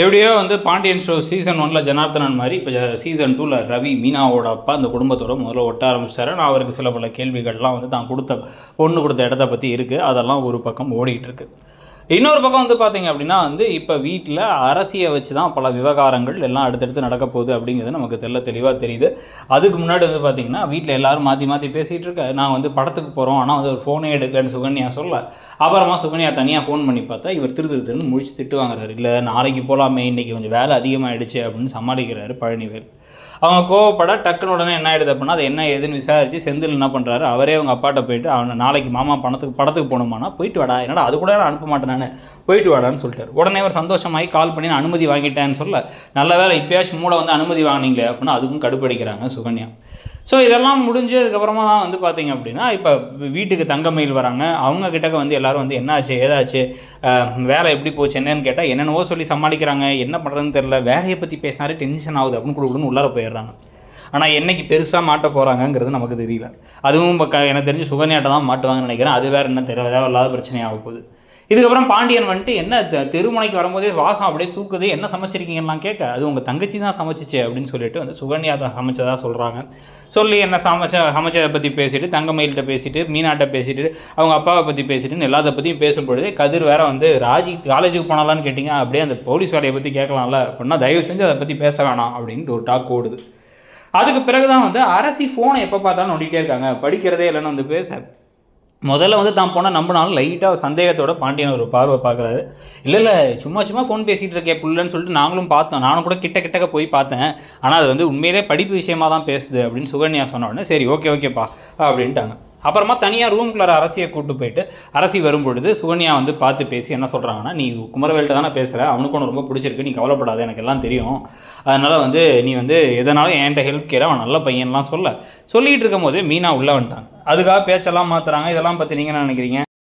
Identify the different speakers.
Speaker 1: எப்படியோ வந்து Pandian show season ஒன்ல ஜனார்த்தனன் மாதிரி இப்போ சீசன் டூவில் ரவி மீனாவோட அப்பா அந்த குடும்பத்தோட முதல்ல ஒட்ட ஆரம்பிச்சாரு. நான் அவருக்கு சில பல கேள்விகள்லாம் வந்து தான் கொடுத்த பொண்ணு கொடுத்த இடத்த பற்றி இருக்குது அதெல்லாம் ஒரு பக்கம் ஓடிட்டு இன்னொரு பக்கம் வந்து பார்த்தீங்க அப்படின்னா வந்து இப்போ வீட்டில் அரசியை வச்சு தான் பல விவகாரங்கள் எல்லாம் அடுத்தடுத்து நடக்க போகுது அப்படிங்கிறது நமக்கு தெல்ல தெளிவாக தெரியுது. அதுக்கு முன்னாடி வந்து பார்த்தீங்கன்னா வீட்டில் எல்லாரும் மாற்றி மாற்றி பேசிகிட்டு இருக்க நான் வந்து படத்துக்கு போகிறோம் ஆனால் வந்து ஒரு ஃபோனே எடுக்கலன்னு சுகன்யா சொல்ல அப்புறமா சுகன்யா தனியாக ஃபோன் பண்ணி பார்த்தா இவர் திரு திருன்னு முழிச்சு திட்டு வாங்குறாரு. இல்லை நாளைக்கு போகலாமே இன்றைக்கி கொஞ்சம் வேலை அதிகமாகிடுச்சு அப்படின்னு சமாளிக்கிறாரு பழனிவேல். அவங்க கோவப்பட டக்குன்னு உடனே என்ன ஆயிடுது அப்படின்னா அது என்ன ஏதுன்னு விசாரித்து செந்தில் என்ன பண்ணுறாரு அவரே அவங்க அப்பாட்ட போயிட்டு அவனை நாளைக்கு மாமா பணத்துக்கு படத்துக்கு போகணுமானா போயிட்டு வாடா என்னடா அது கூட நான் அனுப்ப மாட்டேன் நான் போயிட்டு வாடான்னு சொல்லிட்டார். உடனே ஒரு சந்தோஷமாகி கால் பண்ணி நான் அனுமதி வாங்கிட்டேன்னு சொல்ல நல்ல வேலை இப்பயாச்சும் மூளை வந்து அனுமதி வாங்கினீங்களே அப்படின்னா அதுக்கும் கடுப்படிக்கிறாங்க சுகன்யா. ஸோ இதெல்லாம் முடிஞ்சதுக்கப்புறமா தான் வந்து பார்த்தீங்க அப்படின்னா இப்போ வீட்டுக்கு தங்கமயில் வராங்க. அவங்க கிட்டக்க வந்து எல்லாரும் வந்து என்னாச்சு ஏதாச்சு? வேலை எப்படி போச்சு? என்னன்னு கேட்டால் என்னென்னவோ சொல்லி சமாளிக்கிறாங்க. என்ன பண்ணுறதுன்னு தெரில வேலையை பற்றி பேசினாலே டென்ஷன் ஆகுது அப்படின்னு கொடுக்கணும்னு உள்ளார போயிடுறாங்க. ஆனால் என்னைக்கு பெருசாக மாட்ட போகிறாங்கங்கிறது நமக்கு தெரியல. அதுவும் எனக்கு தெரிஞ்சு சுகன்யாட்ட தான் மாட்டுவாங்கன்னு நினைக்கிறேன். அது வேறு என்ன தெரியல. தேவையில்லாத பிரச்சனையாக போகுது. இதுக்கப்புறம் பாண்டியன் வந்துட்டு என்ன தெ- தெருமுனைக்கு வரும்போதே வாசம் அப்படியே தூக்குது என்ன சமைச்சிருக்கீங்கலாம் கேட்க? அது உங்கள் தங்கச்சி தான் சமைச்சிச்சு அப்படின்னு சொல்லிட்டு வந்து சுகன்யா தான் சமைச்சதாக சொல்கிறாங்க சொல்லி என்ன சமைச்ச சமைச்சதை பற்றி பேசிட்டு தங்கமயில்கிட்ட பேசிட்டு மீனாட்ட பேசிட்டு அவங்க அப்பாவை பற்றி பேசிட்டு எல்லாத்த பற்றியும் பேசும்பொழுது கதிர் வேற வந்து ராஜி காலேஜுக்கு போனாலான்னு கேட்டிங்க அப்படியே அந்த போலீஸ் வேலையை பற்றி கேட்கலாம்ல அப்படின்னா தயவு செஞ்சு அதை பற்றி பேச வேணாம் அப்படின்ட்டு ஒரு டாக் ஓடுது. அதுக்கு பிறகு தான் வந்து அரசி ஃபோனை எப்போ பார்த்தாலும் நோண்டிகிட்டே இருக்காங்க. படிக்கிறதே இல்லைன்னு வந்து பேச முதல்ல வந்து தான் போனால் நம்பினாலும் லைட்டாக சந்தேகத்தோட பாண்டியன் ஒரு பார்வை பார்க்குறாரு. இல்லை இல்லை சும்மா சும்மா ஃபோன் பேசிகிட்டு இருக்கே புள்ளன்னு சொல்லிட்டு நாங்களும் பார்த்தோம். நானும் கூட கிட்ட கிட்டக்க போய் பார்த்தேன். ஆனால் அது வந்து உண்மையிலே படிப்பு விஷயமா தான் பேசுது அப்படின்னு சுகன்யா சொன்ன உடனே சரி ஓகே ஓகேப்பா அப்படின்ட்டாங்க. அப்புறமா தனியாக ரூம்குள்ளார அரசியை கூப்பிட்டு போயிட்டு அரசி வரும்பொழுது சுகன்யா வந்து பார்த்து பேசி என்ன சொல்கிறாங்கன்னா நீ குமரவேல்கிட்ட தானே பேசுகிற அவனுக்கு ஒன்று ரொம்ப பிடிச்சிருக்கு. நீ கவலைப்படாத எனக்கு எல்லாம் தெரியும். அதனால் வந்து நீ வந்து எதனாலும் என்கிட்ட ஹெல்ப் கேட்க அவன் நல்ல பையன்லாம் சொல்ல. சொல்லிகிட்டு இருக்கும் போது மீனா உள்ளே வந்துட்டாங்க. அதுக்காக பேச்செல்லாம் மாற்றுறாங்க இதெல்லாம் பற்றி நீங்கள் என்ன நினைக்கிறீங்க?